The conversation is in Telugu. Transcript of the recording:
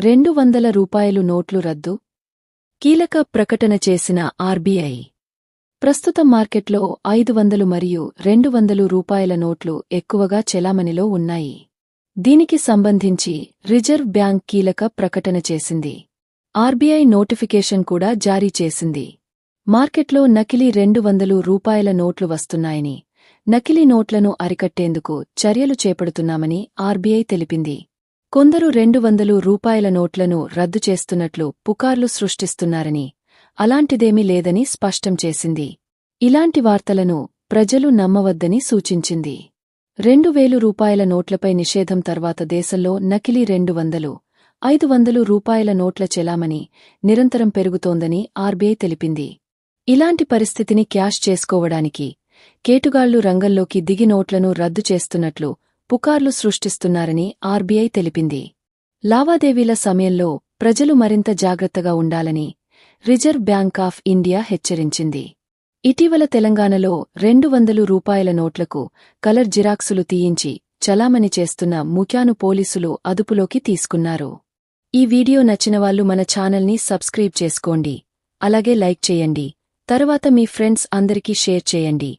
రెండు వందల రూపాయలు నోట్లు రద్దు. కీలక ప్రకటన చేసిన ఆర్బీఐ. ప్రస్తుత మార్కెట్లో ఐదు వందలు మరియు రెండు వందలు రూపాయల నోట్లు ఎక్కువగా చెలామణిలో ఉన్నాయి. దీనికి సంబంధించి రిజర్వ్ బ్యాంక్ కీలక ప్రకటన చేసింది. ఆర్బీఐ నోటిఫికేషన్ కూడా జారీ చేసింది. మార్కెట్లో నకిలీ రెండు వందలు రూపాయల నోట్లు వస్తున్నాయని నకిలీ నోట్లను అరికట్టేందుకు చర్యలు చేపడుతున్నామని ఆర్బీఐ తెలిపింది. కొందరు రెండు వందలు రూపాయల నోట్లను రద్దు చేస్తున్నట్లు పుకార్లు సృష్టిస్తున్నారని అలాంటిదేమీ లేదని స్పష్టం చేసింది. ఇలాంటి వార్తలను ప్రజలు నమ్మవద్దని సూచించింది. రెండు వేలు రూపాయల నోట్లపై నిషేధం తర్వాత దేశంలో నకిలీ రెండు వందలు ఐదు వందలు రూపాయల నోట్ల చెలామణి నిరంతరం పెరుగుతోందని ఆర్బీఐ తెలిపింది. ఇలాంటి పరిస్థితిని క్యాష్ చేసుకోవడానికి కేటుగాళ్ళు రంగంలోకి దిగి నోట్లను రద్దు చేస్తున్నట్లు పుకార్లు సృష్టిస్తున్నారని ఆర్బీఐ తెలిపింది. లావాదేవీల సమయంలో ప్రజలు మరింత జాగ్రత్తగా ఉండాలని రిజర్వ్ బ్యాంక్ ఆఫ్ ఇండియా హెచ్చరించింది. ఇటీవల తెలంగాణలో రెండు వందలు రూపాయల నోట్లకు కలర్ జిరాక్సులు తీయించి చలామణి చేస్తున్న ముఖ్యాను పోలీసులు అదుపులోకి తీసుకున్నారు. ఈ వీడియో నచ్చినవాళ్ళు మన ఛానల్ని సబ్స్క్రైబ్ చేసుకోండి. అలాగే లైక్ చేయండి. తరువాత మీ ఫ్రెండ్స్ అందరికీ షేర్ చేయండి.